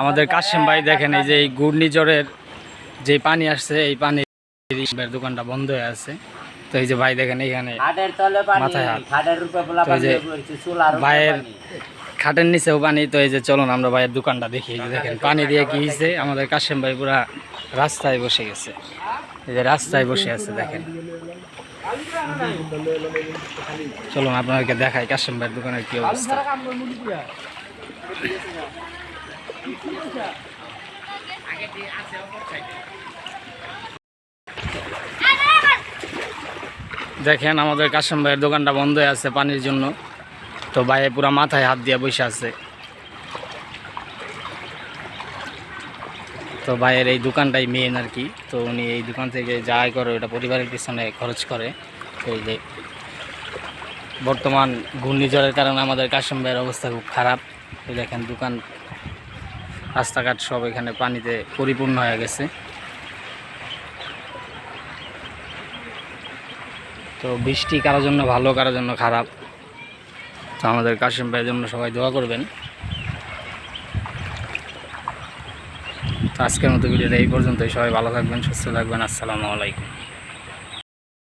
আমাদের কাশিম ভাই দেখেন এই যে এই ঘূর্ণিঝড়ের যে পানি আসছে এই পানি দোকানটা বন্ধ হয়ে আছে। তো এই যে ভাই দেখেন এখানে মাথায় হাত। তো এই যে ভাইয়ের খাটের নিচেও পানি। তো এই যে চলুন আমরা ভাইয়ের দোকানটা দেখি। এই যে দেখেন পানি দিয়ে কি হয়েছে? আমাদের কাশিম ভাই পুরা রাস্তায় বসে গেছে। এই যে রাস্তায় বসে আছে দেখেন। চলুন আপনাদেরকে দেখাই কাশিম ভাইয়ের দোকানের কি অবস্থা। দেখেন আমাদের কাশিম ভাইয়ের দোকানটা বন্ধ আছে পানির জন্য। তো ভাইয়ে পুরা মাথায় হাত দিয়ে বসে আছে। তো ভাইয়ের এই দোকানটাই মেন আর কি। তো উনি এই দোকান থেকে যা আয় করে ওটা পরিবারের পিছনে খরচ করে। এই যে বর্তমান ঘূর্ণিঝড়ের কারণে আমাদের কাশিম ভাইয়ের অবস্থা খুব খারাপ। এই দেখেন দোকান, রাস্তাঘাট সব এখানে পানিতে পরিপূর্ণ হয়ে গেছে। তো বৃষ্টি কারোর জন্য ভালো, কারোর জন্য খারাপ। তো আমাদের কাশিম ভাইয়ের জন্য সবাই দোয়া করবেন। তো আজকের মতো ভিডিওটা এই পর্যন্তই। সবাই ভালো থাকবেন, সুস্থ থাকবেন। আসসালামু আলাইকুম।